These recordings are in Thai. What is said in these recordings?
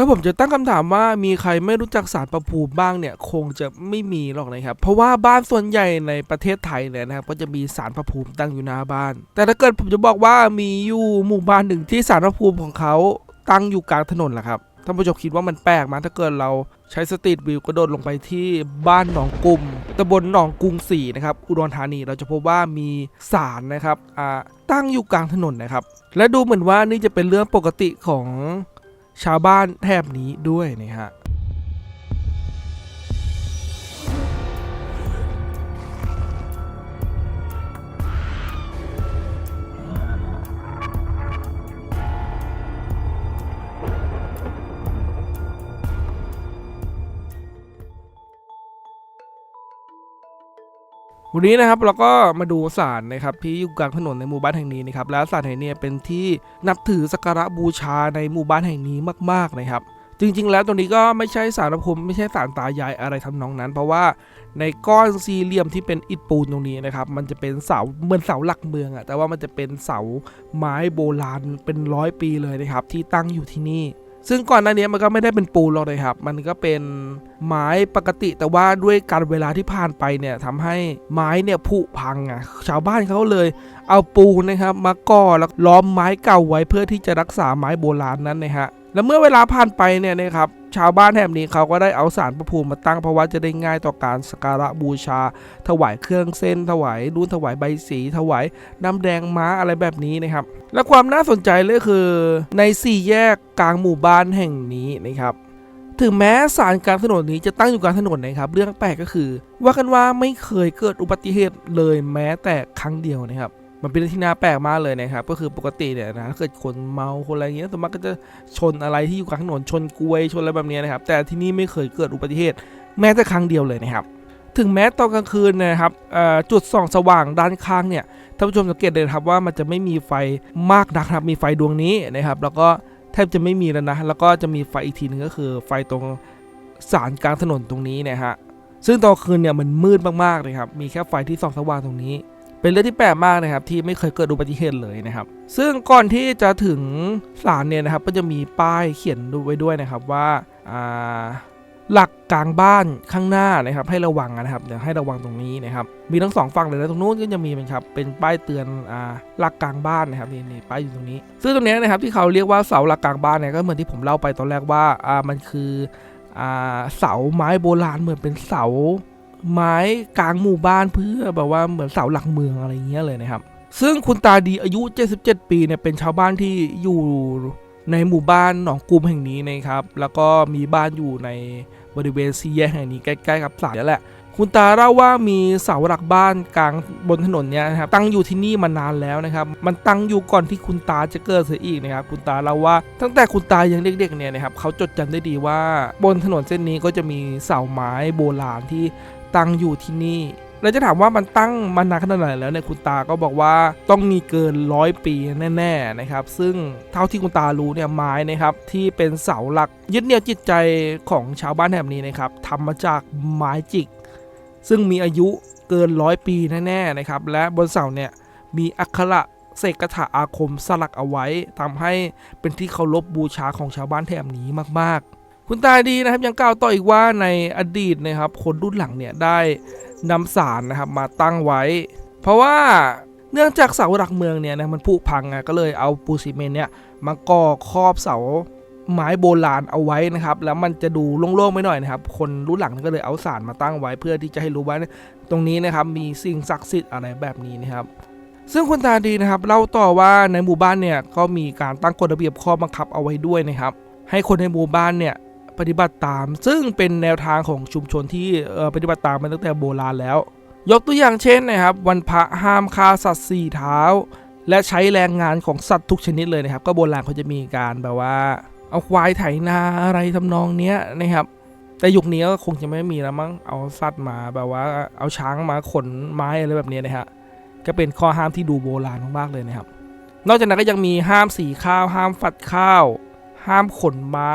ถ้าผมจะตั้งคำถามว่ามีใครไม่รู้จักสารประภูมิบ้างเนี่ยคงจะไม่มีหรอกนะครับ เพราะว่าบ้านส่วนใหญ่ในประเทศไทยเนี่ยนะครับก็จะมีสารประภูมิตั้งอยู่หน้าบ้าน แต่ถ้าเกิดผมจะบอกว่ามีอยู่หมู่บ้านหนึ่งที่สารประภูมิของเขาตั้งอยู่กลางถนนแหละครับท่านผู้ชมคิดว่ามันแปลกไหมถ้าเกิดเราใช้สตรีทวิวกระโดดลงไปที่บ้านหนองกุมตำบลหนองกรุงศรีนะครับอุดรธานีเราจะพบว่ามีสารนะครับตั้งอยู่กลางถนนนะครับ และดูเหมือนว่านี่จะเป็นเรื่องปกติของ ชาวบ้านแถบนี้ด้วยนะฮะ วันนี้นะครับเราก็มาดูศาลนะครับที่อยู่กลางถนนในหมู่บ้านแห่งนี้นะครับแล้วศาลแห่งนี้เป็นที่นับถือสักการะบูชาในหมู่บ้านแห่งนี้มากๆนะครับ จริง ๆ แล้วตรงนี้ก็ไม่ใช่สารพระภูมิไม่ใช่สารตายายอะไรทำนองนั้น เพราะว่าในก้อนสี่เหลี่ยมที่เป็นอิฐปูนตรงนี้นะครับมันจะเป็นเสาเหมือนเสาหลักเมืองอะแต่ว่ามันจะเป็นเสาไม้โบราณเป็นร้อยปีเลยนะครับที่ตั้งอยู่ที่นี่ ซึ่งก่อนหน้านี้มันก็ไม่ได้เป็นปูนหรอกนะครับ มันก็เป็นไม้ปกติแต่ว่าด้วยการเวลาที่ผ่านไปเนี่ยทำให้ไม้เนี่ยผุพังอะชาวบ้านเขาเลย เอาปูนนะครับมาก่อแล้วล้อมไม้เก่าไว้เพื่อที่จะรักษาไม้โบราณนั้นนะฮะแล้วเมื่อเวลาผ่านไปเนี่ยนะครับชาวบ้านแถบนี้เขาก็ได้เอาสารพระภูมิมาตั้งเพราะว่าจะได้ง่ายต่อการสักการะบูชา ถวายเครื่องเส้น ถวายรุ่นถวายใบสี ถวายน้ำแดงม้าอะไรแบบนี้นะครับ และความน่าสนใจเลยคือในสี่แยกกลางหมู่บ้านแห่งนี้นะครับ ถึงแม้สารกลางถนนนี้จะตั้งอยู่กลางถนนนะครับ เรื่องแปลกก็คือ ว่ากันว่าไม่เคยเกิดอุบัติเหตุเลยแม้แต่ครั้งเดียวนะครับ มันเป็นเรื่องที่น่าแปลกมากเลยนะครับ ก็คือปกติเนี่ยนะถ้าเกิดคนเมาคนอะไรเงี้ยส่วนมากก็จะชนอะไรที่อยู่กลางถนนชนกลวยชนอะไรแบบนี้นะครับ แต่ที่นี่ไม่เคยเกิดอุบัติเหตุ แม้แต่ครั้งเดียวเลยนะครับ ถึงแม้ตอนกลางคืนนะครับจุดส่องสว่างด้านข้างเนี่ยท่านผู้ชมสังเกตเลยนะครับว่ามันจะไม่มีไฟมากนักนะครับมีไฟดวงนี้นะครับ แล้วก็แทบจะไม่มีแล้วนะแล้วก็จะมีไฟอีกทีหนึงก็คือ ไฟตรงสารกลางถนนตรงนี้นะฮะซึ่งตอนคืนเนี่ยมันมืดมากๆเลยครับมีแค่ไฟที่ส่องสว่างตรงนี้ เป็นเรื่องที่แปลกมากนะครับที่ไม่เคยเกิดอุบัติเหตุเลยนะครับ ซึ่งก่อนที่จะถึงศาลเนี่ยนะครับ ก็จะมีป้ายเขียนไว้ด้วยนะครับว่าหลักกลางบ้านข้างหน้านะครับ ให้ระวังนะครับเดี๋ยวให้ระวังตรงนี้นะครับ มีทั้งสองฝั่งเลยนะตรงนู้นก็จะมีเป็นครับเป็นป้ายเตือนอ่าหลักกลางบ้านนะครับนี่นี่ป้ายอยู่ตรงนี้ ซึ่งตรงนี้นะครับที่เขาเรียกว่าเสาหลักกลางบ้านเนี่ยก็เหมือนที่ผมเล่าไปตอนแรกว่าอ่ามันคืออ่าเสาไม้โบราณเหมือนเป็นเสา ไม้กลางหมู่บ้านเพื่อแบบว่าเหมือนเสาหลักเมืองอะไรเงี้ยเลยนะครับ ซึ่งคุณตาดีอายุ 77 ปีเนี่ยเป็นชาวบ้านที่อยู่ในหมู่บ้านหนองกุมแห่งนี้นะครับ แล้วก็มีบ้านอยู่ในบริเวณซีแยกแห่งนี้ใกล้ๆกับศาลนี่แหละ คุณตาเล่าว่ามีเสาหลักบ้านกลางบนถนนเนี่ยนะครับตั้งอยู่ที่นี่มานานแล้วนะครับ มันตั้งอยู่ก่อนที่คุณตาจะเกิดเสียอีกนะครับ คุณตาเล่าว่าตั้งแต่คุณตายังเด็กๆเนี่ยนะครับเขาจดจำได้ดีว่าบนถนนเส้นนี้ก็จะมีเสาไม้โบราณที่ ตั้งอยู่ที่นี่เราจะถามว่ามันตั้งมานานขนาดไหนแล้วเนี่ยคุณตาก็บอกว่าต้องมีเกินร้อยปีแน่ๆนะครับ ซึ่งเท่าที่คุณตารู้เนี่ยไม้นะครับที่เป็นเสาหลักยึดเหนี่ยวจิตใจของชาวบ้านแถบนี้นะครับทำมาจากไม้จิก ซึ่งมีอายุเกินร้อยปีแน่ๆนะครับ และบนเสาเนี่ยมีอักขระเสกคาถาอาคมสลักเอาไว้ทำให้เป็นที่เคารพบูชาของชาวบ้านแถบนี้มากๆ คุณตาดีนะครับยังกล่าวต่ออีกว่าในอดีตนะครับคนรุ่นหลังเนี่ยได้นำสารนะครับมาตั้งไว้ เพราะว่าเนื่องจากเสาหลักเมืองเนี่ยนะมันผุพังอะก็เลยเอาปูนซีเมนเนี่ยมาก่อครอบเสาไม้โบราณเอาไว้นะครับ แล้วมันจะดูโล่งๆไปหน่อยนะครับ คนรุ่นหลังก็เลยเอาสารมาตั้งไว้เพื่อที่จะให้รู้ว่าตรงนี้นะครับมีสิ่งศักดิ์สิทธิ์อะไรแบบนี้นะครับ ซึ่งคุณตาดีนะครับเล่าต่อว่าในหมู่บ้านเนี่ยก็มีการตั้งกฎระเบียบข้อบังคับเอาไว้ด้วยนะครับ ให้คนในหมู่บ้านเนี่ย ปฏิบัติตาม ซึ่งเป็นแนวทางของชุมชนที่ปฏิบัติตามมาตั้งแต่โบราณแล้ว ยกตัวอย่างเช่นนะครับ วันพระห้ามฆ่าสัตว์สี่เท้า และใช้แรงงานของสัตว์ทุกชนิดเลยนะครับ ก็โบราณเขาจะมีการแบบว่า เอาควายไถนาอะไรทำนองเนี้ยนะครับ แต่ยุคนี้ก็คงจะไม่มีแล้วมั้งเอาสัตว์มาแบบว่าเอาช้างมาขนไม้อะไรแบบเนี้ยนะฮะก็เป็นข้อห้ามที่ดูโบราณมากๆเลยนะครับ นอกจากนั้นก็ยังมีห้ามสีข้าว ห้ามฝัดข้าว ห้ามขนไม้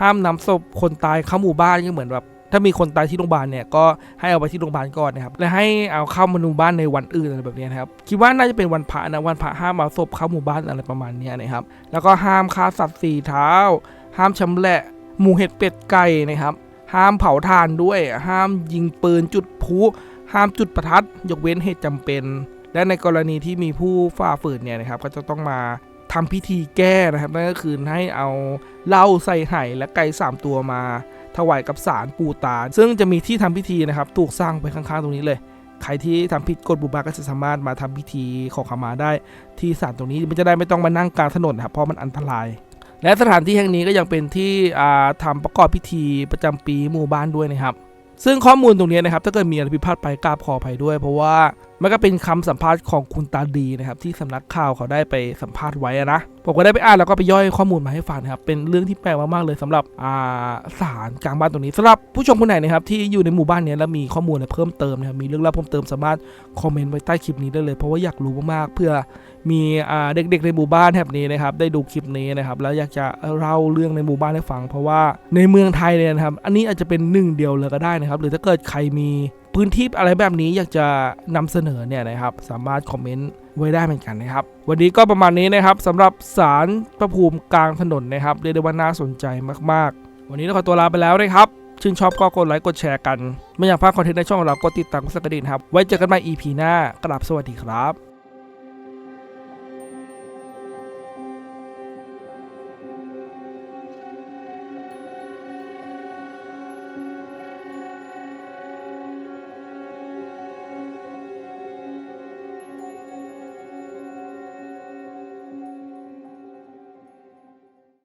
ห้ามนำศพคนตายเข้าหมู่บ้านก็เหมือนแบบถ้ามีคนตายที่โรงพยาบาลเนี่ยก็ให้เอาไปที่โรงพยาบาลก่อนนะครับและให้เอาเข้ามาหมู่บ้านในวันอื่นอะไรแบบนี้นะครับคิดว่าน่าจะเป็นวันพระนะวันพระห้ามเอาศพเข้าหมู่บ้านอะไรประมาณนี้นะครับ แล้วก็ห้ามฆ่าสัตว์สี่เท้า ห้ามชำแหละหมูเห็ดเป็ดไก่นะครับ ห้ามเผาถ่านด้วย ห้ามยิงปืนจุดพุห้ามจุดประทัด ยกเว้นเหตุจำเป็น และในกรณีที่มีผู้ฝ่าฝืนเนี่ยนะครับ ก็จะต้องมา ทำพิธีแก้นะครับนั่นก็คือให้เอาเหล้าใส่ไห่และไก่สามตัวมา ถวายกับสารปูตา ซึ่งจะมีที่ทำพิธีนะครับถูกสร้างไปข้างๆตรงนี้เลย ใครที่ทำผิดกฎบุบาก็จะสามารถมาทำพิธีขอขมาได้ ที่ศาลตรงนี้มันจะได้ไม่ต้องมานั่งกลางถนนนะครับเพราะมันอันตราย และสถานที่แห่งนี้ก็ยังเป็นที่อ่าทำประกอบพิธีประจำปีหมู่บ้านด้วยนะครับซึ่งข้อมูลตรงนี้นะครับถ้าเกิดมีอะไรผิดพลาดไปกราบขออภัยด้วย เพราะว่ามันก็เป็นคำสัมภาษณ์ของคุณตาดีนะครับที่สำนักข่าวเขาได้ไปสัมภาษณ์ไว้อะนะผมก็ได้ไปอ่านแล้วก็ไปย่อยข้อมูลมาให้ฟังนะครับเป็นเรื่องที่แปลกมากๆเลยสำหรับอ่าศาลกลางบ้านตรงนี้สำหรับผู้ชมคนไหนนะครับที่อยู่ในหมู่บ้านนี้แล้วมีข้อมูลอะไรเพิ่มเติมนะครับมีเรื่องราวเพิ่มเติมสามารถคอมเมนต์ไว้ใต้คลิปนี้ได้เลย เพราะว่าอยากรู้มากๆเพื่อมีอ่าเด็กๆในหมู่บ้านแถบนี้นะครับได้ดูคลิปนี้นะครับแล้วอยากจะเล่าเรื่องในหมู่บ้านให้ฟัง เพราะว่าในเมืองไทยเนี่ยนะครับอันนี้อาจจะเป็นหนึ่งเดียวเลยก็ได้นะครับหรือถ้าเกิดใครมี พื้นที่อะไรแบบนี้อยากจะนำเสนอเนี่ยนะครับ สามารถคอมเมนต์ไว้ได้เหมือนกันนะครับ วันนี้ก็ประมาณนี้นะครับสำหรับสารประภูมิกลางถนนนะครับเรียกได้ว่าน่าสนใจมากๆ วันนี้เราขอตัวลาไปแล้วนะครับชื่นชอบก็กดไลค์กดแชร์กัน ไม่อยากพลาดคอนเทนต์ในช่องของเรากดติดตามกดสักกระดิ่งครับ ไว้เจอกันใหม่ EP หน้ากราบสวัสดีครับ